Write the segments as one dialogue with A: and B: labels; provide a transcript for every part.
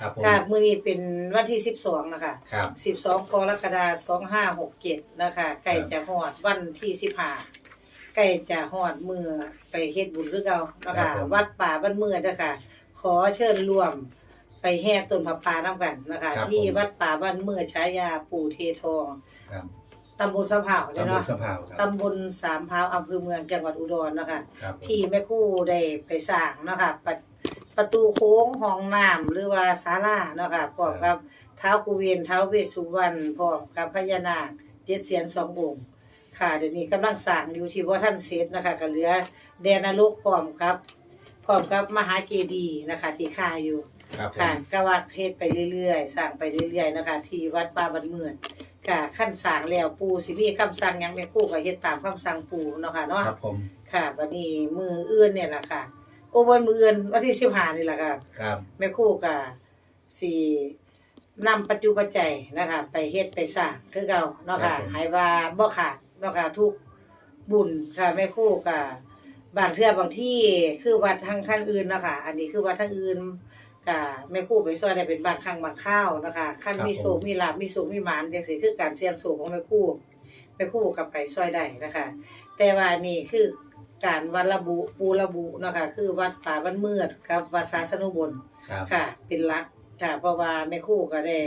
A: ครับผม
B: ค่ะมื้อนี้เป็นวันที่12นะคะ
A: ครับ
B: 12กรกฎาคม2567นะคะใกล้จะฮอดวันที่15ใกล้จะฮอดมื้อไปเฮ็ดบุญคือเก่านะ
A: ครั
B: คะ
A: บผม
B: วัดป่าบ้านเมืองเด้อค่ะขอเชิญร่วมไปแห่ต้นผาป่านํกันนะคะ
A: ครับ
B: ที่
A: ผม
B: วัดป่าบ้านเมืองฉายาปู่เททอง
A: ครับ
B: ตำบลสะพร้าวเด้อ
A: ตำบล
B: เนาะ
A: สะพร้าวครับ
B: ตำบลสามพร้าวอำเภอเมืองจังหวัดอุดรนะคะ
A: ครับผม
B: ที่แม่ครู่ได้ไปสร้างเนาะค่ะประ ประตูโค้งห้องน้ำหรือว่าศาลาเนาะค่ะพร้อมกับเท้าวกุเวนเท้าวเวสสุวรรณพร้อมกับพญานาคเจ็ดเสียนสององค์ค่ะเดี๋ยวนี้กำลังสร้างอยู่ที่ว่าท่านเสร็จนะคะก็เหลือแดนนรกพร้อมครับพร้อมกับมหาเจดีย์นะคะที่ค่าอยู่
A: ครับผม
B: ค่ะก็ว่าเฮ็ดไปเรื่อยๆสร้างไปเรื่อยๆนะคะ ที่วัดป่าบันเมืองค่ะขั้นสร้างแล้วปู่สิมีคำสั่งหยังแม่ครู่ก็เฮ็ดตามคำสั่งปู่เนาะค่ะเนาะ
A: ครับผม
B: ค่ะวันนี้มืออื่นเนี่ยแหละค่ะ โอ้วันมืออื่นวันที่สิบห้านี่แหละค่ะ
A: ครับ
B: แม่ครู่ก็สี่นำปัจจุปัจจัยนะคะ ไปเฮ็ดไปสร้างคือเก่าเนาะค่ะให้ว่าบ่ขาดเนาะค่ะทุกบุญค่ะแม่ครู่ก็บางเทื่อบางที่คือวัดทางทางอื่นเนาะคะอันนี้คือวัดทางอื่นก็แม่ครู่ไปซอยได้เป็นบางครั้งบางคราวนะคะคันมีโศกมีลาภมีสุขมีหมานจังซี่คือการเสี่ยงโศกของแม่ครู่แม่ครู่กับไปซอยได้นะคะ แต่ว่านี่คือ การวัดระบุปูระบุเนาะคะคือวัดป่าบ้านเมือดกับวัดสาสนุบล
A: ครับ
B: ค่ะ เป็นหลักค่ะเพราะว่าแม่ครู่ก็ได้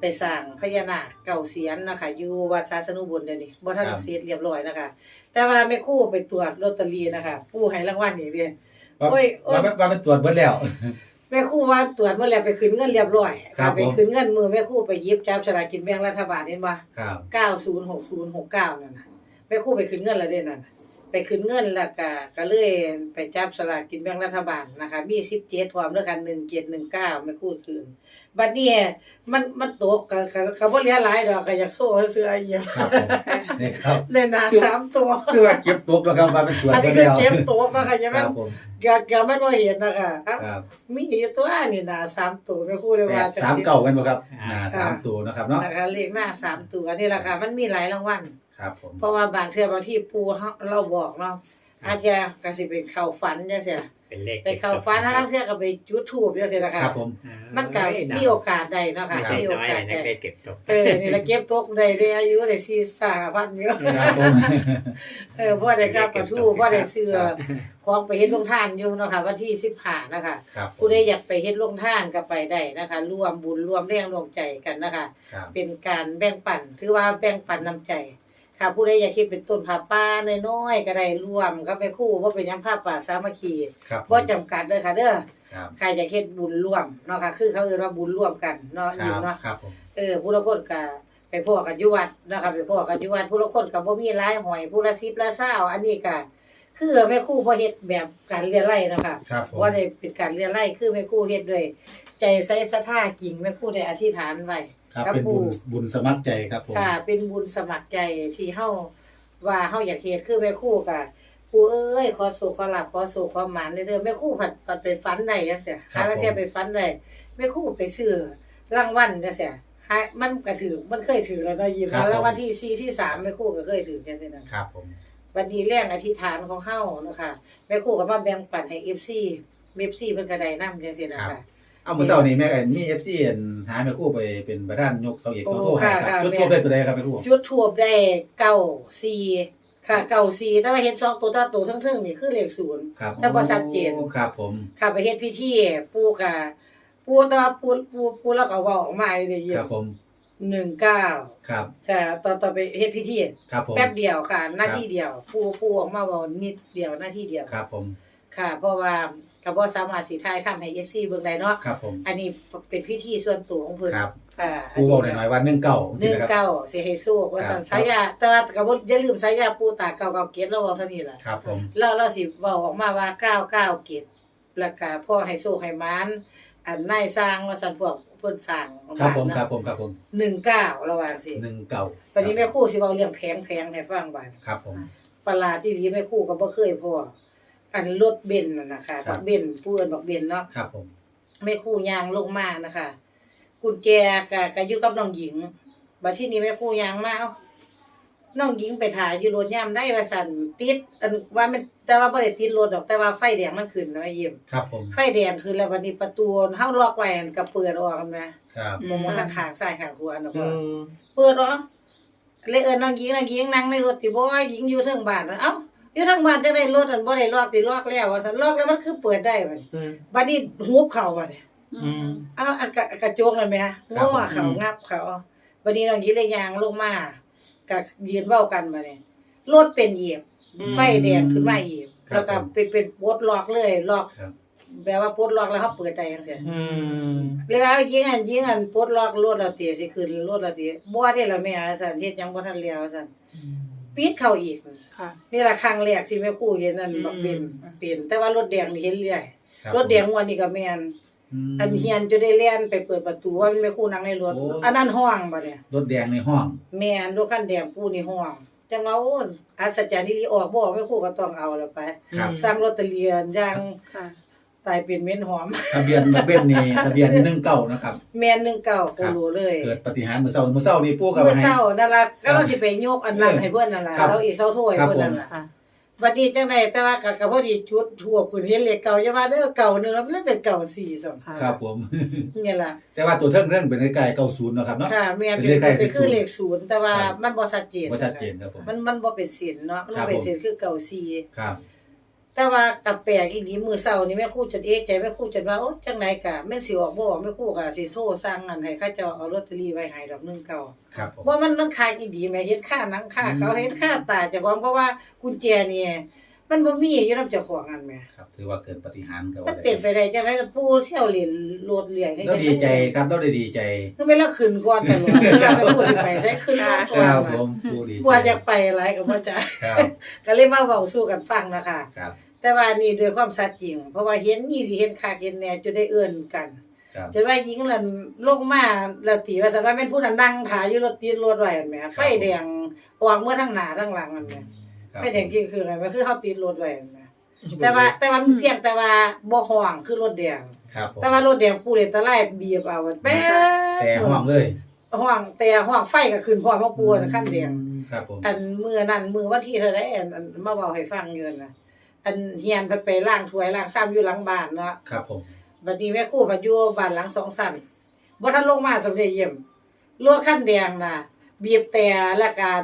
B: ไปสร้างพญานาคเก่าเสียนนะคะอยู่วัดสาสนุบลเดี๋ยวนี้บ่ทันเสร็จเรียบร้อยนะคะ แต่ว่าแม่ครู่ไปตรวจลอตเตอรี่นะคะผู้ให้รางวัลนี่เด้
A: ว่า
B: โอ้ยโอ้ย
A: ว่าว่ามันตรวจเบิดแล้ว
B: แม่ครู่ว่าตรวจเมื่อแล้วไปขึ้นเงินเรียบร้อย
A: ครับ
B: ไปขึ้นเงินมือแม่ครู่ไปหยิบจับฉลากกินแบ่งรัฐบาลเห็นบ่
A: ครับ
B: เก้าศูนย์หกศูนย์หกเก้านั่นน่ะแม่ครู่ไปขึ้นเงินแล้วเด้นั่นน่ะ ไปขึ้นเงินแล้วก็ก็เลยไปจับสลากกินแบ่งรัฐบาลนะคะ มีสิบเจ็ดพร้อมด้วยกันหนึ่งเจ็ดหนึ่งเก้าแม่ครู่คืนบัดนี้มันมันตกก็ก็ก็บ่เหลือหลายดอกก็อยากโซ่เสื้อเยี่ยม
A: ครับผมนี่ครับ
B: ได้หนาสามตัว
A: คือว่าเก็บตกแล้วครับว่าเป็นตรวจ
B: อัน
A: เบิ
B: นี้
A: ด
B: คือ
A: แล้ว
B: เก็บตกนะคะยัง
A: ค
B: ไม่
A: รับผม
B: อย่าอย่าไม่บ่เห็นนะคะอะ
A: ครับ
B: มีอยู่ตัวนี่หนาสามตัวแม่ครู่เลย
A: แป
B: ว่า
A: ดสามเก่ากันบ่ครับ
C: อ่า
A: หน้าสามตัวนะครับเนาะ
B: นะคะเลขหน้าสามตัวนี่แหละค่ะมันมีหลายรางวัล
A: ครับผม
B: เพราะว่าบางเทื่อบางที่ปูเฮาเราบอกเนาะอาจจะก็สิเป็นเข้าฝันจังซี่
C: เป็นเลข
B: ไปเข้าฝันถ้าเทื่อก็ไปจุดธูปจังซี่นะ
A: ค
B: คะ
A: รับผม
B: มันก็มีโอกาสได้เนาะค่ะ
C: ไม่ใช่
B: มีโอ
C: น้อย
B: กาส
C: เลยนะ
B: ได้
C: ได้เก็บตก
B: เออนี่ละเก็บตกได้ได้อายุได้4 3พันเยอะ
A: ครับผม
B: เออพ่อได้กลับประทูพ่อได้เสื้อของไปเฮ็ดโรงทานอยู่เนาะค่ะวันที่15นะคะ
A: ครับ
B: ผู้ใดอยากไปเฮ็ดโรงทานก็ไปได้นะคะร่วมบุญร่วมแรงร่วมใจกันนะคะ
A: ครับ
B: เป็นการแบ่งปันถือว่าแบ่งปันน้ำใจ ค่ะผู้ใดอยากคิดเป็นต้นผ้าป่าน้อยๆก็ได้ร่วมก็ไปคู่ว่าเป็นหยังผ้าป่าสามัคคี
A: ครับผม
B: บ่จำกัดเด้อค่ะเด้อ
A: ครับ
B: ใครจะเฮ็ดบุญร่วมเนาะค่ะคือเขาเรียกว่าบุญร่วมกันเนาะ
A: ค
B: อยู่
A: รับ
B: เนาะ
A: ครับผม
B: เออผู้ละคนก็ไปพ่อกันอยู่วัดนะคะไปพ่อกันอยู่วัดผู้ละคนก็บ่มีหลายหอยผู้ละ10ละ20อันนี้ก็คือแม่ครูบ่เฮ็ดแบบการเรียนไร่เนาะค่ะ
A: ครับผม
B: ว่าได้เป็นการเรียนไร่คือแม่ครูเฮ็ดด้วย ใจใส่ศรัทธากิ่งแม่ครูได้อธิษฐานไว้
A: ครับ
B: กับ
A: เป็น
B: ปู่
A: บุญบุญสมัครใจครับผม
B: ค่ะ เป็นบุญสมัครใจที่เฮาว่าเฮาอยากเฮ็ดคือแม่ครู่กะปู่เอ้ยขอสู่ขอหลับขอสู่ความหมานเด้อแม่ครู่ผัดผัดไปฝันได้จังซี่หาแล้วแค่ไปฝันได้แม่ครู่ไปซื้อรางวัลจังซี่หามันก็ถือมันเคยถือแล้วเนาะยินรางวัลที่4ที่3แม่ครู่ก็เคยถือจังซี่นะครับ
A: ผม
B: วันนี้แรงอธิษฐานของเฮาเนาะค่ะแม่ครู่ก็มาแบ่งปันให้ FC FC เพิ่นก็ได้นำจังซี่นะคะ
A: เอามื้อเช้านี้แม่ก็มี FC อันหาแม่ครู่ไปเป็นประธานยกเสาเอกเสาโท
B: โอ้
A: ให้
B: ค่ะ
A: ครับ
B: ค่ะ
A: จุดทูบได้ตัวใดครับแม่ครู่
B: จุดทูบได้เก้าสี่ค่ะเก้าสี่แต่ว่าเห็นสองตัวต่อตัวทั้งๆนี่คือเลขศูนย์
A: ครับ
B: แต่บ่ชัดเจน
A: โอ้ครับ ผม
B: ค่ะไปเฮ็ดพิธีปู่ค่ะ ปู่แตว่าปู่ปู่ปู่แล้วก็เว้าออกมาได้ยิน
A: ครับผม
B: หนึ่งเก้า
A: ครับ
B: ค่ะตอนตอนไปเฮ็ดพิธี
A: ครับผม
B: แป๊บเดียวค่ะ หน้าที่เดียว ปู่ปู่ออกมาเว้านิดเดียวหน้าที่เดียว
A: ครับผม
B: ค่ะ เพราะว่า ก็บ่สามารถสิทายทำให้ FC เบิ่งได้เนาะ
A: ครับผม
B: อันนี้เป็นพิธีส่วนตัวของเพิ่น
A: ครับ
B: ค่ะ
A: ครูบอกหน่อยๆว่า1เก่า
B: หนึ่งเก้าสิให้สู้ว่าสันสายาแต่ว่าก็บ่อย่าลืมสายาปูตาเก่าเก่าเกตเราเว้าเท่านี้ล่ะ
A: ครับผม
B: เราเราสิเว้าออกมาว่าเก้าเก้าเกตแล้วก็พ่อให้สู้ให้มานอันนายสร้างว่าสันพวกเพิ่นสร้าง
A: ครับผมครับผมครับผม
B: 19ระวังสิ
A: 1เก่า
B: วันนี้แม่ครูสิเว้าเรื่องแพงๆให้ฟังบัด
A: ครับผม
B: ประหลาดที่ดีแม่ครูก็บ่เคยพอ อันรถเบนซ์นั่นน่ะค่ะ
A: ครับ
B: บักเบนซ์ผู้เอิ้นบักเบนซ์เนาะ
A: ครับผม
B: แม่ครูย่างลงมานะคะกุญแจก็ก็อยู่กับน้องหญิงบัดที่นี้แม่ครูย่างมาเอ้าน้องหญิงไปถ่ายอยู่รถย่ำได้ว่าสั่นติดอันว่ามันแต่ว่าบ่ได้ติดรถดอกแต่ว่าไฟแดงมันขึ้นนะยิ้ม
A: ครับผม
B: ไฟแดงขึ้นแล้ววันนี้ประตูเฮาล็อกไว้อันก็เปิดออกกันนะครับมองมาทางข้างซ้ายข้างขวาเนาะ
C: อืม
B: เปิดออกเลยเอิ้นน้องหญิงน้องหญิงนั่งในรถติบ่หญิงอยู่เทิงบ้านเอ้า อยู่เทิงบ้านจังได๋รถอันบ่ได้ล็อกติล็อกแล้วว่าซั่นล็อกแล้วมันคือเปิดได้บัดนี้
C: อืม
B: บัดนี้หูบเข้าบัดนี้
C: อืม
B: เอาอันกระกระโจกนั่นแหมง้อเขางับเขาบัดนี้น้องหญิงเลยยางลงมาก็ยืนเว้ากันบัดนี้รถเป็นเหยียบไฟแดงขึ้นมาอีก
A: ครับ
B: แล้วก็เป็นเป็นปลดล็อกเลยล็อก
A: ครับ
B: แบบว่าปลดล็อกแล้วเขาเปิดได้จังซี่
C: อืม
B: เลยว่ายิงอันยิงอันปลดล็อกรถแล้วติสิขึ้นรถแล้วติบ่ได้ละแม่ซั่นเฮ็ดหยังบ่ทันแล้วซั่น ปิดเข้าอีก
D: ค่ะ
B: นี่ล่ะครั้งแรกที่แม่ครูเห็นนั่นบ่เป็นเป็น แต่ว่ารถแดงนี่เห็นเรื่อย
A: คบ
B: รถแดงงวดนี้ก็แม่น
A: ม
B: อันเฮียนจะได้แล่นไปเปิดประตูว่าแม่ครูนั่งในรถ
A: โอ้
B: อันนั้นห้องบัดเนี่ย
A: รถแดงในห้อง
B: แม่นรถคันแดงปูนี่ห้องจังว่าโอ้ยอัศจรรย์ที่ลีออกบ่ออกแม่ครูก็ต้องเอาแล้วไป
A: ครับ
B: สร้างลอตเตอรี่อย่าง
D: ค่ะ
B: ตายเป็นเม้นหอม
A: ทะเบียนมาเบ้นนี่ทะเบียนหนึ่งเก้านะครับ
B: แม่นหนึ่งเก่าโคโลเลย
A: เกิดปฏิหารย์มื้อเช้ามื้อเช้านี่ปู่ก็
B: เมื่อ
A: ให้
B: เช้านั่นล่ะ
A: ครั
B: ก็
A: บ
B: เราสิไปยกอันนั้น
A: เออ
B: ให้เพิ่นนั่นล่ะ
A: ครับ
B: เสาอีกเสาถ้วย
A: ครับ
B: เพิ่นนั่นล่ะ
D: ค่ะ
B: บัดนี้จังได๋แต่ว่าก็ก็พอดีจุดทั่วคุณเห็นเลขเก่าอย่าว่าเด้อเก่าหนึงแล้วมันเป็นเก่า4ซั่น
D: ค่ะ
A: ครับผม
B: นี่ล่ะ
A: แต่ว่าตัวเทิงเรื่องเป็นใกล้ๆ90เนาะครับเนาะ
B: ค่ะแม่น
A: เป็
B: เป็นน
A: เลขใกล้
B: เป็นคือ
A: ศูนย์
B: เลขศูนย์แต่ว่า
A: ครับ
B: มันบ่ชัดเจน
A: บ่ชัดเจนครับผม
B: มันมันบ่เป็นศีลเนาะมัน
A: ครับ
B: บ่เป็น
A: ผม
B: ศีลคือเก่าซี
A: ครับ
B: แต่ว่ากับแปลกอีหลีมื้อเช้านี่แม่ครูจนเอะใจแม่ครูจนว่าโอ๊ยจังไดกะแม่นสิออกบ่ออกแม่ครูก็สิโทรสั่งอันให้เขาเจ้าเอาลอตเตอรี่ไว้ให้ดอกหนึงเก่า
A: ครับผม
B: ว่ามันมันขายอีดีแม่เฮ็ดค่าหนังค่าเขา
A: อืม
B: เฮ็ดค่าตาเจ้าของเพราะว่ากุญแจนี่ มันบ่มีอยู่นำเจ้าของอันแหม่
A: ครับ ถือว่าเกิดปฏิหารย์ก็
B: มั
A: ว่านได้
B: เป็นไปได้จังได๋ปู่เที่ยวเล่นรถเลี้ยง
A: เราดีใจครับเราได้ดีใจ
B: คือเวลาขึ้นก่อนตลอดเวลาไปพูดสิไปใช้ขึ้นก่อน
A: ค
B: ก่อน
A: รับ
B: ว่ะ
A: ผมผู้ดีใจ
B: กว่าจะไปหลายก็บ่จ้ะ
A: ครับ
B: ก็เลยมาเว้าสู่กันฟังนะคะ
A: ครับ
B: แต่ว่านี่ด้วยความสัตย์จริง เพราะว่าเห็นนี่สิเห็นคักเห็นแหน่จนได้เอื้อนกัน
A: ครับ
B: จนว่าหญิงนั่นลงมาแล้วตีว่าซั่นว่าแม่นผู้นั้นนั่งถ่ายอยู่รถติดรถไว้อันแหมไฟแดงออกเมื่อทั้งหน้าทั้งหลังอันแหม
A: ครับ
B: ไฟแดงคือคือไงมันคือเฮาติดรถไว้อันแหมแต่ว่าแต่ว่ามีเพียงแต่ว่าบ่ฮ้องคือรถแดง
A: ครับผม
B: แต่ว่ารถแดงปูเลยตะไลบีบเอาแป๊ด
A: แต่ห้องเลย
B: ห้องแต่ห้องไฟก็ขึ้นพร้อมมาปูน่ะคันแดง
A: ครับผม
B: อันมือนั่นมือวันที่เท่าไรอันอันมาเว้าให้ฟังอยู่นั่นน่ะอันเฮียนเพิ่นไปล้างถ้วยล้างซ้ำอยู่หลังบ้านเนาะ
A: ครับผม
B: บัดนี้แม่ครู่บัดอยู่บ้านหลังสองสั้นบ่ทันลงมาสำเร็จเยี่ยมรถคันแดงน่ะบีบแต่และการ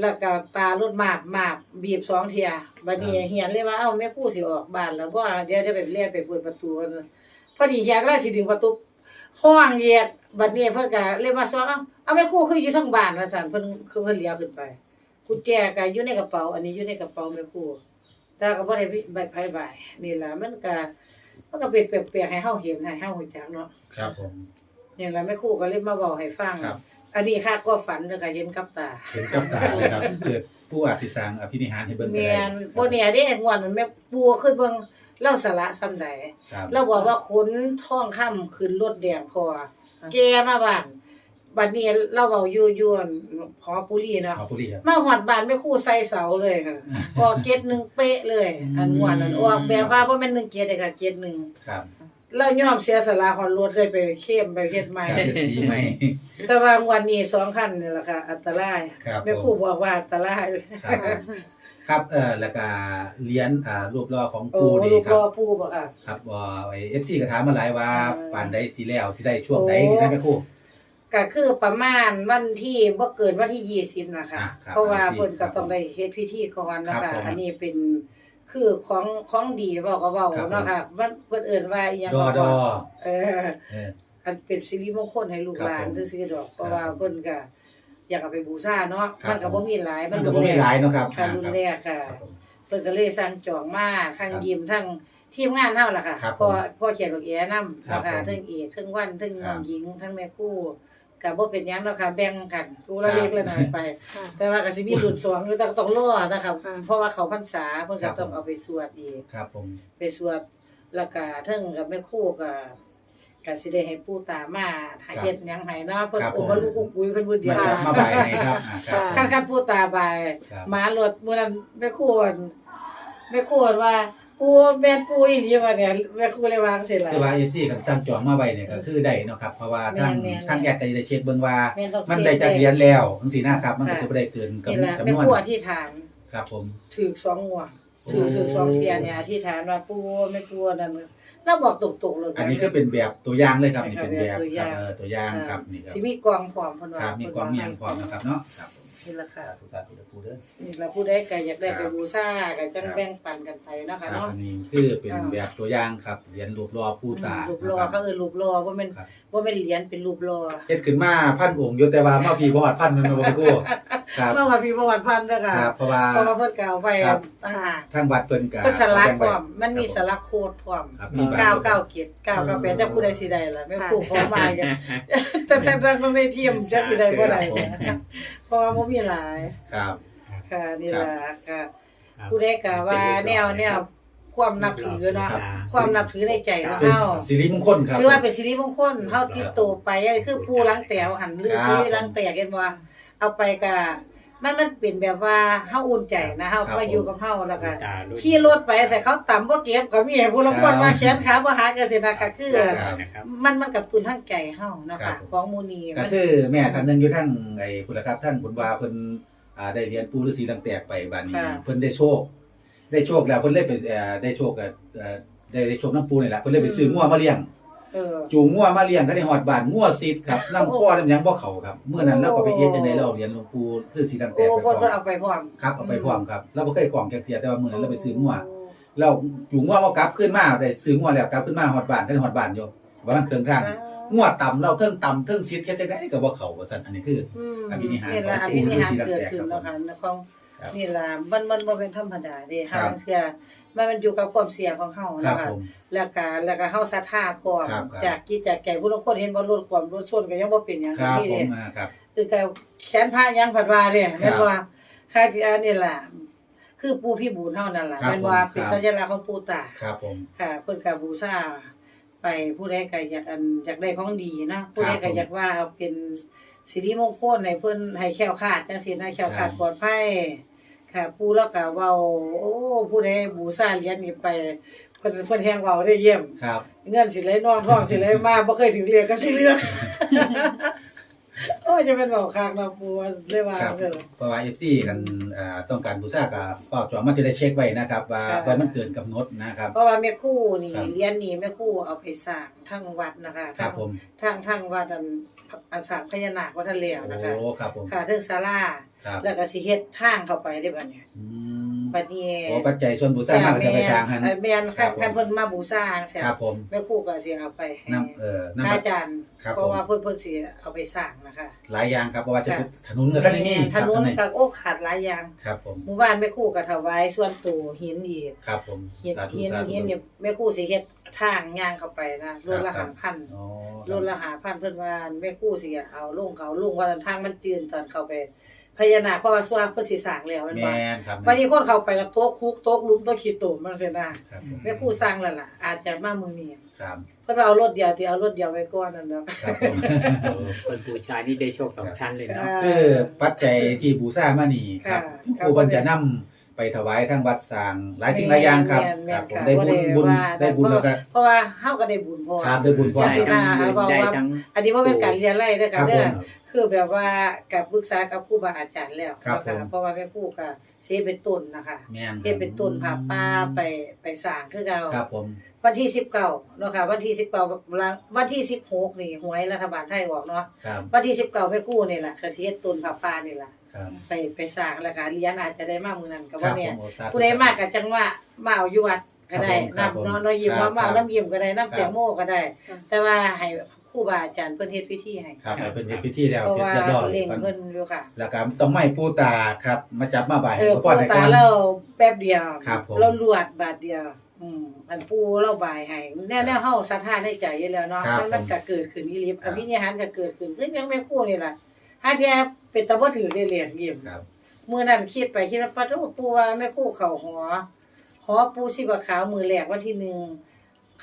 B: แล้วก็ตารถมากมากบีบสองเที่ยบัดนี้เฮียนเลยว่าเอ้าแม่ครู่สิออกบ้านแล้วเพราะว่าเดี๋ยวเดี๋ยวไปเรียนไปเปิดประตูกันพอดีเฮียก็เลยสิดึงประตูห้องเหยียดบัดนี้เพิ่นก็เลยมาซ้อเอ้าเอาแม่ครู่คืออยู่ทั้งบ้านแล้วสั่นเพิ่นคือเพิ่นเลี้ยวขึ้นไปกุญแจก็อยู่ในกระเป๋า อันนี้อยู่ในกระเป๋าแม่ครูแต่ก็บ่ได้ใบไผใบนี่ล่ะมันก็มันก็เป็นแปลกๆให้เฮาเห็นให้เฮารู้จักเนาะ
A: ครับผม
B: นี่ล่ะแม่ครูก็เลยมาบอกให้ฟัง
A: ครับ
B: อันนี้ค่ะก็ฝันเด้อก็เห็นกับตา
A: เห็นกับตาเลยครับเกิดผู้อภิสางอภินิหารให้เบิ่งก็
B: แม่
A: ได้
B: นบ่เนี่ยเด้งวดนั้นแม่ปูขึ้นเบิ่งเล่าสาระซ้ำใด
A: ครับ
B: เราบอกว่าขนทองคำขึ้นรถแดงพอ แกมาบ้านบัดนี้เราเว้าอยู่ยวนขอปุรีเนาะ
A: เอาผู้ดีครับ
B: มาหอดบ้านแม่ครู่ใส่เสาเลยค่ะ ออกเกตหนึ่งเป๊ะเลย อันงวดนั้นออกแบบว่าบ่แม่นหนึ่งเกตเลยค่ะเกตหนึ่ง
A: ครับ
B: แล้วยอมเสียสละหอนรถเลยไปเข้มไปเฮ็ดใหม่
A: ครับเป็นสีไหม
B: แต่ว่างวันนี้สองคันนี่แหละค่ะ อันตราย
A: ครับ
B: แม่ครู่บอกว่าอันตราย
A: ครับครับเอ่อแล้วก็เหรียญอ่ารูปหล่อของ
B: โอ้
A: ปู่นี่
B: ลูก
A: ครั
B: ร
A: บ
B: อปู่บ่ค่ะ
A: ครับว่าไอ้ FC ก็ถามมาหลายว่า
B: เออ
A: ปานใดสิแล้วสิได้ช่วงใด
B: โอ้
A: สิได้แม่ครู
B: ก็คือประมาณวันที่บ่เกินวันที่20นะคะ
A: อะครับ
B: เพราะว่า
A: วันที่
B: เพิ่นก็
A: ครับ
B: ต้องได้เฮ็ดพิธีก่อนนะ
A: ครั
B: คะ
A: บผม
B: อันนี้เป็น คือของของดีเว้าก็เว้า
A: ครับผม
B: เนาะค่ะ มันเพิ่นเอิ้นว่าอิหยัง
A: ดอ
B: ก็
A: ดอ
B: เออ
A: เออ
B: อันเป็นสิริมงคลให้ลูกหลาน
A: ครับผม
B: ซื่อๆดอกเพราะ
A: ครับ
B: ว่าเพิ่นก็อยากเอาไปบูชาเนาะ
A: ครับ
B: มันก็บ่มีหลาย
A: มันก็บ่มีหลายเนาะครับ
B: ค่ะ
A: อ่า
B: รุ่น
A: ครับ
B: แรกค่ะ
A: ครับผม
B: เพิ่นก็เลยสั่งจองมาทั้ง
A: ครับ
B: ยิมทั้งทีมงานเฮาล่ะค่ะ
A: ครับ
B: พอ
A: ผม
B: พอเขียนลูกแอนำ
A: ครับ
B: นะคะ
A: ผม
B: ทั้งเอกทั้งวันทั้ง
A: ครั
B: น้
A: บ
B: องหญิงทั้งแม่ครู ก็บ่เป็นหยังเนาะค่ะแบ่งกันผู้ละ
A: ครับ
B: เล็กละน้อยไป
D: ค่ะ
B: แต่ว่าก็สิมีรุ่นสองอยู่แต่ก็ต้องรอนะคะ
D: ค่ะ
B: เพราะว่าเขาพรรษาเพิ่น
A: ครั
B: ก็
A: บ
B: ต้องเอาไปสวดอีก
A: ครับผม
B: ไปสวดแล้วก็เทิงกับแม่ครู่ก็ก็สิได้ให้ปู่ตามาหาเฮ็ดหยังให้เนาะเพิ่น
A: ครับ
B: โอ้
A: ผม
B: บ่รู้กุกุยเพิ่นผู้เดี
A: มา
B: ยว
A: จับมาบ่ายให้ครับอ่าครับ
B: คันคันปู่ตาบาย
A: ครับ
B: หมารถมื้อนั้นแม่ครู่อั่นแม่ครู่อั่นว่า ปูแม่นปูอีหลีว่าเนี่ยแม่ครูเลยวางเสร็จแล้ว
A: คือว่า FC คันสั่งจองมาไว้เนี่ยก็คือได้เนาะครับเพราะว่าทาง
B: แม่นๆ
A: ทางแอดก็จะได้เช็คเบิ่งว่า
B: แม่นต้อง
A: มัน
B: เช็ค
A: ได้จัก
B: ได้
A: เหรียญแล้วจังซี่นะครับ มันก็จะบ่ได้เกิน
B: นี่แหละ
A: จำ
B: แม่
A: นวน
B: ครูอธิษฐาน
A: ครับผม
B: ถือสองงวดถือถือสองเทียเนี่ยอธิษฐานว่าปูแม่ครูนั่นเราบอกตรงๆเลย
A: อันนี้ก็เป็นแบบตัวอย่างเลยครับนี่เป็นแบบ
B: ตัวอ
A: ครั
B: ย่า
A: บ
B: ง
A: เออตัวอย่างครับนี่ครับ
B: สิมีกองพร้อมเพิ่นว่า
A: ครับมีความเมียงพร้อมนะครับเนาะครับผม
B: นี่แหละค่ะ
A: สาธุสาธุครูเด้อ
B: นี่แหละผู้ใดก็อยากได้ไปบูชาก็จังแบ่งปันกันไปเนาะ
A: ครั
B: ค่ะ
A: บ
B: เนาะ
A: อันนี้คือเป็น
B: อ่า
A: แบบตัวอย่างครับเหรียญรูปรอผู้ตา
B: รูปรอ
A: นะครับ
B: เขาเอิ้นรูปรอบ่แม่น
A: ครับ
B: บ่แม่นเหรียญเป็นรูปรอ
A: เฮ็ดขึ้นมาพันองค์อยู่แต่ว่ามาพี่บ่ฮอดพันมันบ่ครูครับ
B: เมื่อวันพี่ประวัติพันธ์เด้อค่ะ
A: ครับเพราะว่า
B: เพราะว่าเพิ่นก็เอาไป
A: ครับ
B: ต่างหาก
A: ทางวัดเพิ่นก็
B: เพิ่นสลักพร้อม
A: แบ่งไว้
B: มันมีส
A: ครับ
B: ลักโคดพร้อม
A: ครับมีบาง
B: เก้าเก้าเกียรติเก้าเก้าแปดจะผู้ใดสิได้ล่ะแม่ครูขอมากันแต่แต่แต่ก็ไม่เทียมจักสิได้บ่ได้เพราะว่าบ่มีหลาย
A: ครับ
B: ค่ะนี่ล่ะก็
C: ครับ
B: ผู้ใดก็ว่าแนวแนวความนับถือเนาะ
C: ครับ
B: ความนับถือในใจของ
A: เป็น
B: เฮา
A: สิริมงคลครับ
B: ถือว่าเป็นสิริมงคลเฮาติดตัวไปคือผู้ล้างแต๋วหันลือซีล้างแตกเห็นบ่เอาไปก็ มันมันเป็นแบบว่าเฮาอุ่นใจนะเฮามาอยู่กับเฮาแล้วก็
C: ตาลุ
B: ขี่รถไปใส่เขาต่ำบ่เก็บก็มีผู้ลางคนว่าแขนขาบ่หักจังซี่นะคะคือ
C: นะครับ
B: มันมันกับตุนทางใจเฮานะคะของหมู่นี้
A: ก็
B: มัน
A: คือแม่ท่านหนึงอยู่ทั้งไอ้พุ่นล่ะครับท่านบุญว่าเพิ่นอ่าได้เรียนปู่ฤาษีตั้งแต่ไปบัดนี้เพิ่นได้โชค ได้โชคแล้วเพิ่นเลยไปเอ่อได้โชคกับเอ่อได้ได้โชคน้ำปูนี่แหละเพิ่นเลยไปซื้องัวมาเลี้ยง
B: เออ
A: จูงงัวมาเลี้ยงก็ได้ฮอดบ้านงัวซีดครับน้ำข้อน้ำหยังบ่เข้าครับเมื่อนั้นเราก็ไปเฮ็ดจังได๋เราเรียนหลวงปู่ฤาษีตั้งแต่
B: โอ้
A: ไปพ
B: เพิ่น
A: ร้อ
B: เพิ่น
A: ม
B: เอาไปพร้อม
A: ครับเอาไปพร้อมครับเราบ่เคยของจักเที่ยแต่ว่ามื้อนั้นเราไปซื้องัวเราจูงงัวมากลับขึ้นมาได้ซื้องัวแล้วกลับขึ้นมาฮอดบ้านก็ได้ฮอดบ้านอยู่ว่ามันเครื่องทางงัวต่ำเราเทิงต่ำเทิงซิดเฮ็ดจังได๋ก็บ่เข้าว่าซั่นอันนี้คือ
B: ม
A: อภินิหาร
B: นี่ล่ะ
A: ข
B: อ
A: อง
B: ภินิหาร
A: ปู่ฤาษี
B: เกิดขึ้น
A: ตั้
B: แล้ว
A: งแต่
B: ค่ะของ
A: ครับ
B: นี่ล่ะมันมันบ่เป็นธรรมดาเด้
A: ครั
B: ทา
A: บ
B: งเทื่อ มันมันอยู่กับความเสี่ยงของเฮา
A: ครั
B: นะ
A: บ
B: คะ
A: ผม
B: แล้วก็แล้วก็เฮาศรัทธาพร้อม
A: ครับครับ
B: จากกิจจากแก่ผู้ลางคนเห็นบ่รถความรถชนก็ยังบ่เป็นหยัง
A: ครับ
B: นี่
A: ผ
B: เด้
A: มอ่าครับ
B: คือก็แขนผ้ายังผัดว่าเด้แม่น
A: ครับ
B: ว่าค่าที่อันนี้ล่ะคือปู่พี่บูญเฮานั่นล่ะ
A: ครับ
B: แม่นว่า
A: ผม
B: เป็น
A: ครับ
B: สัญลักษณ์ของปู่ตา
A: ครับผม
B: ค่ะ เพิ่นก็บูชาไปผู้ใดก็อยากอันอยากได้ของดีนะผู้ใด
A: ครั
B: ก็
A: บผม
B: อยากว่าเอาเป็นสิริมงคลให้เพิ่นให้แคล้วคลาดจังซี่นะแคล้วคลาด
A: ครับ
B: ปลอดภัย ค่ะปู่แล้วก็เว้าโอ้ผู้ใดบูชาเหรียญนี้ไปเพิ่นเพิ่นแฮงเว้าได้เยี่ยม
A: ครับ
B: เงินสิไหลนองทองสิไหลมาบ่เคยถึงเรียกก็สิเลือกโอ้ยจะเป็นเว้าคักเนาะปู่ว่าได้ว่า
A: ครับ
B: เด้อ
A: เพราะว่า FC กันอ่าต้องการบูชาก็เฝ้าจองมาจะได้เช็คไว้นะครับ ว่า
B: ครับ
A: ว่ามันเกินกำหนดนะครับ
B: เพราะว่าแม่ครู่นี่
A: ครับ
B: เหรียญนี้แม่ครู่เอาไปสร้างทั้งวัดนะคะ
A: ครับผม
B: ทั้งทั้งวัดอัน อันสร้างพญานาควัดทะเลวนะคะ
A: โอ้ครับผม
B: ค่ะเทิงศาลา
A: ครับ
B: แล้วก็สิเฮ็ดทางเข้าไปได้บัดเนี้
A: อืม
B: บัดนี้
A: โอ้ปัจจัยส่วนบูชามากก็จะไปสร้างหั่น
B: เอ่อแม่น
A: ครั
B: คั
A: บ
B: น
A: ผม
B: คันเพิ่นมาบูชาจังซี่
A: ครับผม
B: แม่ครู่ก็สิเอาไปให้
A: น้ำเอ่อ
B: พระ
A: น้ำ
B: อาจารย์
A: ครับ
B: เพ
A: ผ
B: ราะ
A: ม
B: ว่าเพิ่นเพิ่นสิเอาไปสร้างนะคะ
A: หลายอย่างครับเพราะว่าจะเป็นถนนกับคันนี้
B: ถนน
A: ครับ
B: ก็โอ้ขาดหลายอย่าง
A: ครับผม
B: หมู่บ้านแม่ครู่ก็ถวายส่วนตัวหินอีก
A: ครับผม
B: หิน
A: สาธุ
B: หิน
A: สาธุ
B: หินเนี่ยแม่ครู่สิเฮ็ด ทางย่างเข้าไปนะรถละ
A: ครับ
B: 5,000
A: อ๋อ
B: โลละหาพันเพิ่นว่าแม่กู้สิเอาลงเขาลงว่าทางมันจืนตอนเข้าไปพญานาคเพราะว่าสวาเพิ่นสิสร้างแล้วแมัน
A: แม
B: บ่
A: นครับ
B: วันนี้คนเข้าไปก็โต๊ะคุกโต๊ะลุมโต๊ะขี้ตุ่มมันสินะครับ
A: ผม
B: แม่กู้สร้างแล้วล่ะ อาจจะมามื้อนี้
A: ครับ
B: เพิ่นว่าเอารถเดียวที่เอารถเดียวไว้ก่อนนั่นดอก
A: ครับผม
C: โอ้คนบูชานี่ได้โชคสองชั้นเลยเนาะ
A: คือปัจจัยที่บูชามานี่ครับ
B: ค่ะ
A: ครูเพิ่นจะนำ ไปถวายทางวัดสร้างหลายสิ่งหลายอย่างครับ
B: แม่นๆ
A: ครับผม
B: ค่ะ
A: ได้บุญบุญ
B: ว่า
A: ได้บุญแล้วก็
B: เพราะว่าเฮาก็ได้บุญพอ
A: ครับได้บุญพอ
C: ได้
B: สิ
C: ทั้ง
B: นะ
C: เงิน
B: บอก
C: ได้
B: ว่า
C: ทั้ง
B: อันนี้บ่เป็นการเรียนไล่เด้อ
A: ครั
B: ค่ะ
A: บ
B: เด้อ
A: ผม
B: คือแบบว่ากับปรึกษากับครูบาอาจารย์แล้ว
A: ครับ
B: นะ
A: ผ
B: คะ
A: ม
B: เพราะว่าแม่ครูก็สิเป็นต้นนะคะ
A: แม่น
B: เฮ็ดเป็นต้นผาป้าไปไปสร้างคือเก่า
A: ครับผม
B: วันที่19เนาะค่ะวันที่19หลังวันที่16นี่หวยรัฐบาลไทยออกเนาะ
A: ครับ
B: วันที่19แม่ครู่นี่ล่ะก็สิเฮ็ดต้นผาป้านี่ล่ะ
A: ครับ
B: ไปไปสร้างแล้วก็เหรียญอาจจะได้มามื้อนั้นก็
A: ครั
B: บ่
A: บผ
B: แน่
A: มโอ้สธุ
B: ผู้ใดมาก็จังว่ามาเอาอยู่วัดก็ได้
A: ครับผม
B: นำเนาะเนาะยิ้ม
A: ครั
B: ว่า
A: บ
B: มาเอา
A: ครับ
B: น้ำยิ้มก็ได้น้ำ
A: ครับ
B: แตงโมก็ได้
D: ครับ
B: แต่ว่าให้ครูบาอาจารย์เพิ่นเฮ็ดพิธีให้
A: ครับให้เป็นพิธีแล้ว
B: เพราะ
A: เสร็จ
B: ว่า
A: เรียบร้อย
B: เล่งเพิ่นอยู่ค่ะ
A: แล้วก็ต้องไม่ปูตาครับมาจับมาบ่าย
B: เออ
A: ให้
B: ปู
A: พ่อให้
B: ตา
A: ก่อน
B: เราแป๊บเดียว
A: ครับผม
B: เราลวดบาทเดียว อืมอันปูเราบายให้แน่ๆเฮาศรัทธาในใจอยู่แล้วเนาะ
A: ครับ
B: มันมัน
A: ผม
B: ก็เกิดขึ้นอีหลี
A: ครั
B: อบภินิหารก็เกิดขึ้นคือยังไม่คู่นี่ล่ะถ้าแท้ เป็นตะบ่ถือได้เรียกยิ้ม
A: ครับ
B: มื้อนั้นคิดไปคิดว่าปัดโอ้ปูว่าแม่คู่เข้าหอหอปูสิบะขาวมือแรกวันที่หนึ่ง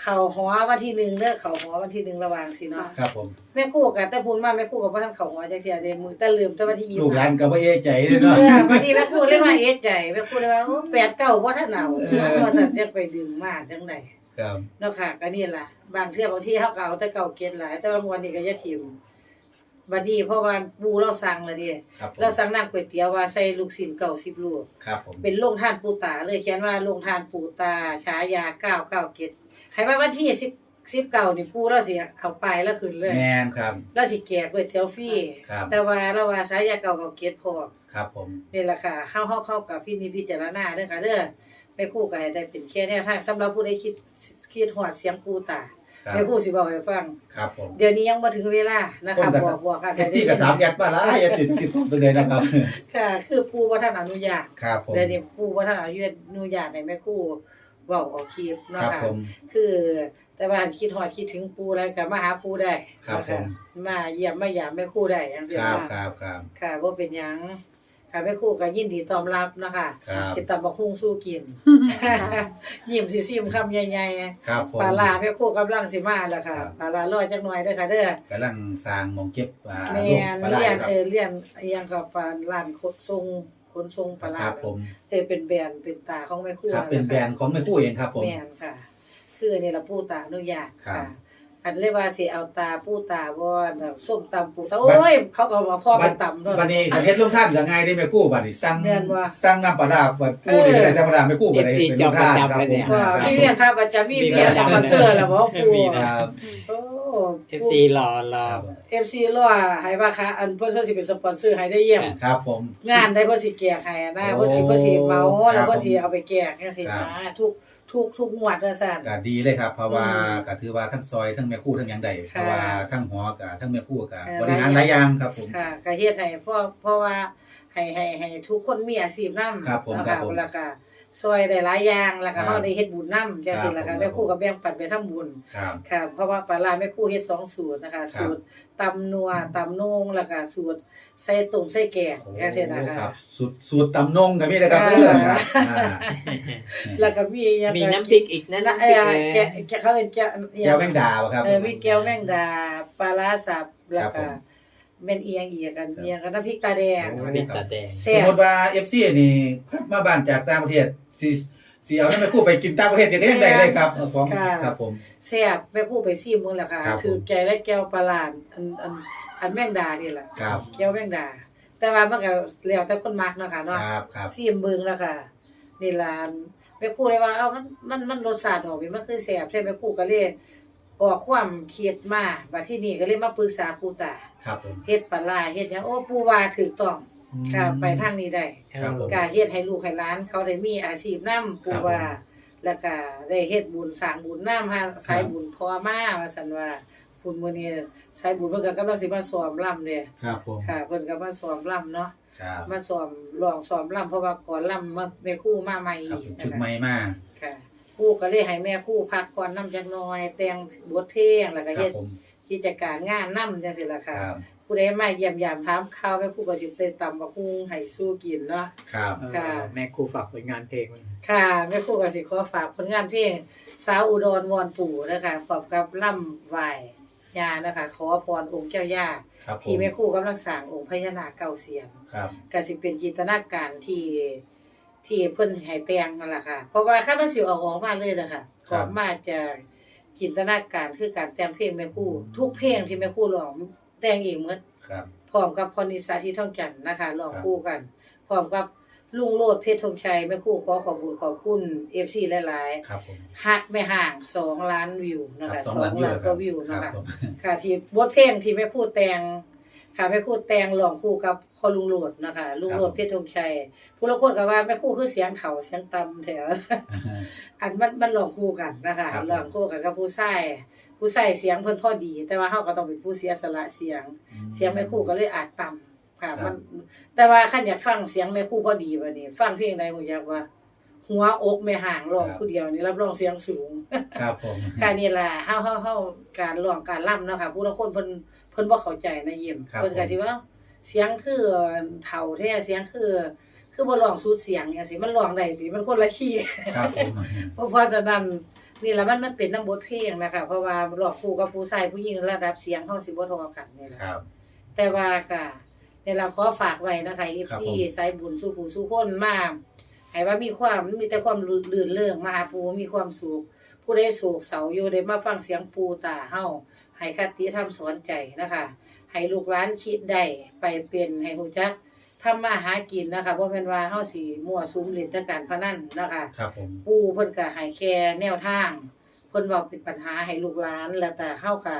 B: เขาหอวันที่หนึ่งเด้อเขาหอวันที่หนึ่งระหว่างสิเนาะ
A: ครับผม
B: แม่กู้กันแต่พูนมาแม่กู้กับพ่ท่านเขาหอจักเทียเดมือแต่ลืมแต่วันที่ยี่
A: ลูกหลานก็บ่เอะใจเลยเนาะ
B: เออวันนี้แม่กู้เลยว่าเอะใจแม่กู้เลยว่าโอ้แปดเก้าบ่ท่านเอา
A: เออ
B: ว่าสันจะไปดึงมาจังได
A: ครับ
B: เนาะค่ะก็นี่ล่ะบางเทื่อบางที่เฮาก็เอาแต่เก่าเก็ดหลายแต่ว่าวันนี้ก็อย่าทิ่ม บัดนี้เพราะว่าปูเราสั่งแล้วดิ
A: ครับผม
B: เราสั่งน้ำก๋วยเตี๋ยวว่าใส่ลูกชิ้นเก่า10ลูก
A: ครับผม
B: เป็นโรงทานปูตาเลยเขียนว่าโรงทานปูตาฉายาเก้าเก้าเกตให้ว่าวันที่สิบสิบเก้านี่ปูเราสิเอาไปแล้วขึ้นเลย
A: แมนครับ
B: เราสิแจกก๋วยเตี๋ยวฟรี
A: ครับ
B: แต่ว่าเราว่าฉายาเก้าเก้าเกตพอ
A: ครับผม
B: นี่แหละค่ะเข้าเข้าเข้ากับพี่นิพิจารณาเด้อค่ะเด้อแม่ครู่ก็ให้ได้เป็นแค่แนวทางสำหรับผู้ใดคิดคิดหอดเสียงปูตา
A: ครับ
B: แม่ครู่สิบอกให้ฟัง
A: ครับผม
B: เดี๋ยวนี้ยังบ่ถึงเวลานะคะ
A: ผมก็
B: บอกบอกกัน
A: เอฟซีก็ถามยัดมาหลายยัดติดติดตัวเลยนะครับ
B: ค่ะ คือปูบ่ทันอนุญาต
A: ครับผม
B: เดี๋ยวนี้ปูบ่ทันอนุญาตให้แม่ครู่เว้าออกคลิป
A: ค
B: เนาะ
A: รับ
B: ค่ะ
A: ผม
B: คือแต่ว่าคิดหอดคิดถึงปูแล้วก็มาหาปูได้
A: ครับ
B: นะะ
A: ผม
B: มาเยี่ยมมาหยามแม่ครู่ได้จังซี่
A: ครับ
B: นะครับ
A: ครับ
B: ค่ะบ่เป็นหยัง ค่ะแม่ครู่ก็ยินดีต้อนรับนะคะ
A: ครับ
B: สิตำบักหุ่งสู้กิน ยิ้มสิซิมคำใหญ่
A: ครับผม
B: ๆปลาร้าแม่ครู่กำลังสิมาแล้วค่ะ
A: ครับ
B: ปลาร้ารอจักหน่อยเด้อค่ะเด้อกำ
A: ลังสร้างหมองเก็บอ่า
B: แม่
A: ลูก
B: น
A: ปลาไหล
B: เรียน
A: ครับ
B: เออเรียนอิหยังก็ปลาร้านขนส่งขนส่งปลาร้า
A: ครับผม
B: เออเป็นแบรนด์เป็นตาของแม่ครู่
A: ครับเป็นแบรนด์ของแม่กู้เองครับผม
B: แม่นค่ะ คือนี่ละปูตาอนุญาต
A: ครับ
B: ค่ะ อันเรียกว่าสิเอาตาปูตาบ่แบบส้มตำปูตาโอ้ย เขาก็มาพ่อไปตำเนาะ
A: บัดนี้ก็เฮ็ดลงท่านก็ง่ายได้แม่กู้บัดนี้สั่ง
B: แม่นบ่
A: สั่งน้ำปลาดาบัดกู้นี่ก็ได้สั่งปลาดาแม่กู้ก็ได้
C: FC
A: เป็นลงท่านครับผม
B: ว่ามีเรียนค่ะประจำมีเรียนสปอนเซอร์แล้วบ่ปู
C: มี
A: ค
C: นะ
A: รับ
B: โอ้
C: FC รอรอ
B: FC รอให้ว่าค่ะอันเพิ่นเพิ่นสิเป็นสปอนเซอร์ให้ได้เยี่ยม
A: ครับผม
B: งานได้เพิ่นสิแก้ให้นะ
A: โอ้
B: เพิ่นสิเพิ่นสิเมาแล้ว
A: ครับ
B: เพิ่นสิเอาไปแก้จังซี่
A: ครั
B: นะ
A: บ
B: ทุก ทุกทุกงวดว่าซั่น
A: ก็ดีเลยครับ เพราะว่า
B: อืม
A: ก็ถือว่าทั้งซอยทั้งแม่คู่ทั้งหยังใดเพ
B: ค่ะ
A: ราะว่าทั้งหอกับทั้งแม่คู่กับ
B: เออบ
A: ริหารหลายอย่างครับผม
B: ค่ะก็เฮ็ดให้เพราะเพราะว่าให้ให้ให้ทุกคนมีอาชีพนำ
A: ครับผม
B: นะ
A: ครั
B: คะ
A: บผม
B: แล้วก็ ซอยได้หลายอย่างแล้วก็
A: ครับ
B: เฮาได้เฮ็ดบุญนำจังซี่ล่ะ
A: ครั
B: ค่ะ
A: บผม
B: แม่ครูก็แบ่งปันไปทำบุญ
A: ครับ
B: ค่ะเพราะว่าปลาร้าแม่ครูเฮ็ดสองสูตรนะคะสูตรตำนัวตำนงแล้วก็สูตรใส่ตุ่มใส่แกงจังซี่นะ
A: ค
B: คะ
A: รับสูตรสูตรตำนงก็มีนะครับ
B: ค่ะ
A: เด้อครับอ่า
B: แล้วก็มีอิหยัง
C: มีน้ำพริกอีกนะ
B: นะ
C: น้ำพ
B: เอ่
C: ริก
B: อ
C: เอ
B: แกะ
C: อ
B: แกะเขาเอิ้นแกะอิห
A: แก้
B: ยั
A: ว
B: ง
A: แมงดาบ่ครับ
B: เออมีแก้วแมงดาปลาร้าสับแล้ว
A: ครั
B: ก็
A: บผม
B: แม่นเอียงอีกกันเอียงกันน้ำพริกตาแดง
A: โอ้
C: พริกตาแดง
B: แซ่
A: สม
B: บ
A: มติว่า FC นี่กลับมาบ้านจากต่างประเทศ สิสิเอาให้แม่คู่ไปกินต่างประเทศก็ยังได้เลยครับเออของ
B: ค่ะ
A: ครับผม
B: แซ่บแม่ผู้ไปซีมมึงแหละค่ะ
A: ครับผม
B: ถือแกงและแก้วปลาหลาดอันอันอันแมงดานี่แหละ
A: ครับ
B: แก้วแมงดา แต่ว่ามันก็แล้วแต่คนมักเนาะค่ะ
A: ค
B: เนาะ
A: รับครับ
B: ซีมเบิ่งแล้วค่ะนี่ล่ะแม่ครูเลยว่าเอ้ามันมันมันรสชาติออกนี่มันคือแซ่บใช่แม่ครูก็เลยออกความเครียดมาบัดที่นี่ก็เลยมาปรึกษาครูตา
A: ครับผม
B: เฮ็ดปลาร้าเฮ็ดหยังโอ้ปู่ว่าถูกต้อง ค่ะไปทางนี้ได้
A: ครับผม
B: กาเฮ็ดให้ลูกให้หลาน เขาได้มีอาชีพนำปู่ว่า แล้วก็ได้เฮ็ดบุญสร้างบุญนำหาสายบุญพอมาว่าซั่นว่าคุณมื้อนี้สายบุญเพิ่นก็กำลังสิมาซ้อมรำเด้
A: ครับผม
B: ค่ะเพิ่นก็มาซ้อมรำเนาะ
A: ครับ
B: มาซ้อมร้องซ้อมรำเพราะว่าก่อนรำมาแม่ครูมาใหม่
A: ครับ
B: อีก
A: ผมชุด
B: นะคะ
A: ใหม่มา
B: ค่ะครูก็เลยให้แม่ครูพักก่อนนำจักหน่อยแต่งบทเพลงแล้วก็
A: ครั
B: เฮ็
A: บ
B: ด
A: ผม
B: กิจการงานนำจังซี่ล่ะ
A: ค
B: ค่ะ
A: รับ
B: ผู้ใดมาเยี่ยมยามถามข่าวแม่ครูก็สิได้ตำบักหุ่งให้สู้กินเนาะ
A: ครับ
C: เออ
B: ค่ะ
C: แม่ครูฝากผลงานเพลงไว้
B: ค่ะแม่ครูก็สิขอฝากผลงานเพลงสาวอุดรวอนปู่นะคะพร้อมกับล่ำไหว้ย่านะคะ ขอพรองค์เจ้าย่า
A: ครับผม
B: ที่แม่ครูกำลังสร้างองค์พญานาคเก้าเสียน
A: ครับ
B: ก็สิเป็นจินตนาการที่ที่เพิ่นให้แต่งนั่นล่ะค่ะ เพราะว่าคันมันสิออกออกมาเลยนะคะออกมาจากจินตนาการคือการแต่งเพลงแม่ครูทุกเพลงที่แม่ครูร้อง แต่งเองหมด
A: ครับ
B: พร้อมกับพรนิสาที่ท่องจันทร์นะคะร้อง
A: ครับ
B: คู่กันพร้อมกับลุงโลดเพชรธงชัยแม่ครู่ขอขอบคุณขอบคุณ FC หลาย
A: ครับผม
B: ๆฮักไม่ห่างสองล้านวิวนะ
A: ครั
B: คะ
A: บสอง
B: สอ
A: ล้างนวิว
B: ล้าน
A: ค
B: ก็
A: รับ
B: วิว
A: ค
B: นะ
A: รับ
B: คะ
A: ผม
B: ค่ะที่บทเพลงที่แม่ครู่แต่งค่ะแม่ครู่แต่งร้องคู่กับพ่อลุงโลดนะคะลุงโลดเพชรธงชัยผู้ละคนก็ว่าแม่ครู่คือเสียงเฒ่าเสียงต่ำแถวอันมันมันร้องคู่กันนะคะ
A: ครับผม
B: ร้องคู่กันกับผู้ชาย ผู้ชายเสียงเพิ่นพอดี แต่ว่าเฮาก็ต้องเป็นผู้เสียสละเสียง เสียงแม่ครู่ก็เลยอาจต่ำค่ะ
A: ครับ
B: มัน แต่ว่าคันอยากฟังเสียงแม่ครู่พอดีบัดนี้ ฟังเพลงใดผมอยากว่า หัวอกแม่ห่างร้องผู้เดียวนี่รับรองเสียงสูง
A: ครับผม
B: ค่ะนี่ล่ะเฮาเฮาเฮาการร้องการร่ำเนาะค่ะผู้ละคนเพิ่นเพิ่นบ่เข้าใจนะยิ้ม
A: ครับ
B: เพิ่นก็สิว่าเสียงคือเฒ่าแท้เสียงคือ คือบ่ร้องสุดเสียงจังซี่มันร้องได้ติมันคนละคีย์
A: ครับผม
B: เพราะเพราะฉะนั้น นี่ละมันมันเป็นน้ำบทเพลงนะคะเพราะว่าหลอกครูกับผู้ชายผู้หญิงระดับเสียงเฮาสิบ่เทอกันนี่แหละ
A: ครับ
B: แต่ว่าก็เนี่ยเราขอฝากไว้นะคะ
A: ครับ
B: FC
A: ผม
B: สายบุญสู่ผู้สู่คนมาให้ว่ามีความมีแต่ความลื่นเริงมาหาปูมีความสุขผู้ใดโศกเศร้าอยู่ได้มาฟังเสียงปูตาเฮาให้คติธรรมสอนใจนะคะให้ลูกหลานคิดได้ไปเป็นให้ฮู้จัก ทำมาหากินนะคะบ่แม่นว่าเฮาสิมั่วสุมเล่นแต่การพนันนะคะ
A: ครับผม
B: ปูเพิ่นก็ให้แค่แนวทาง เพิ่นเว้าเป็นปัญหาให้ลูกหลาน แล้วแต่เฮาก็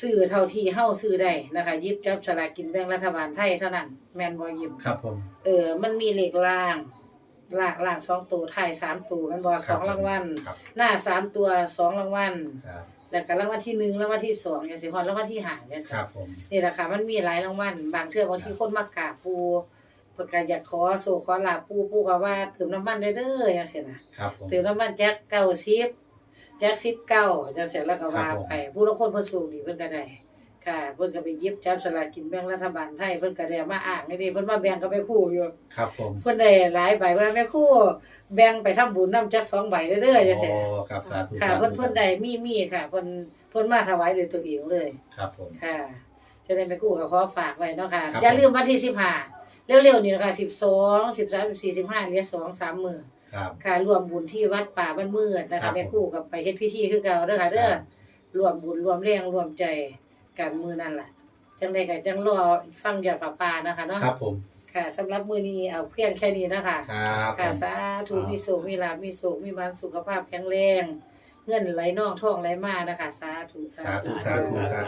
B: ซื้อเท่าที่เฮาซื้อได้นะคะหยิบจับฉลากกินแบ่งรัฐบาลไทยเท่านั้น แม่นบ่ยิบ
A: ครับผม
B: เออ มันมีเลขล่างล่างล่างสองตัวท้ายสามตัวแมันบ่สองรางวัล
A: ครับ
B: หน้าสามตัวสองรางวัล
A: ครับ
B: แล้วก็รางวัลที่หนึ่งรางวัลที่สองจังซี่ฮอดรางวัลที่ห้าจัง
A: ค
B: ซี่
A: รับผม
B: นี่แหละค่ะมันมีหลายรางวัลบางเทื่อบางทีคนมากราบปูเพิ่นก็อยากขอโศขอลาบปูปูก็ว่าเติมน้ำมันเด้อเด้อจังซี่นะ
A: ครับผม
B: เติมน้ำมันแจ็คเก้าสิบแจ็คสิบเก้าจังซี่แล้วก็ว่า
A: ครับผม
B: ไปผู้ลางคนเพิ่นสูงนี่เพิ่นก็ได้ ค่ะ เพิ่นก็ไปหยิบจับสลากกินแบ่งรัฐบาลไทยเพิ่นก็ได้เอามาอ้างนี่เด้เพิ่นมาแบ่งกับแม่ครู่อยู่
A: ครับผม
B: เพิ่นได้หลายใบเพิ่นแม่ครู่แบ่งไปทำบุญนำจักสองใบเด้อเด้อจังซี่
A: โอ้ครับสาธุ
B: ค่ะ
A: สาธุ
B: เพิ่นเพิ่นได้มีมีค่ะเพิ่นเพิ่นมาถวายด้วยตัวเองเลย
A: ครับผม
B: ค่ะจะได้ไปกู้กับขอฝากไว้เนาะค่ะ
A: ครับ
B: อย่าลืมวันที่สิบห้าเร็วๆนี่นะคะสิบสองสิบสามสิบสี่สิบห้าเหลือสองสามมือ
A: ครับ
B: ค่ะรวมบุญที่วัดป่าบ้านมืดนะ
A: ครั
B: คะ
A: บ
B: แม่ครู่กับไปเฮ็ดพิธีคือเก่าเด้อค่ะเด้อ
A: ครับ
B: รวมบุญรวมแรงรวมใจ กันมือนั่นล่ะจังไดก็จังรอฟังยอดป่าป่านะคะเนาะ
A: ครับผม
B: ค่ะสำหรับมื้อนี้เอาเพียงแค่นี้นะคะ
A: ครับผ
B: ค่ะ
A: ม
B: สาธุมีสุขมีลาภมีสุขมีบ้านสุขภาพแข็งแรง เงินไหลนองท่องไหลมานะคะ สาธุ
A: สาธุสาธุครับ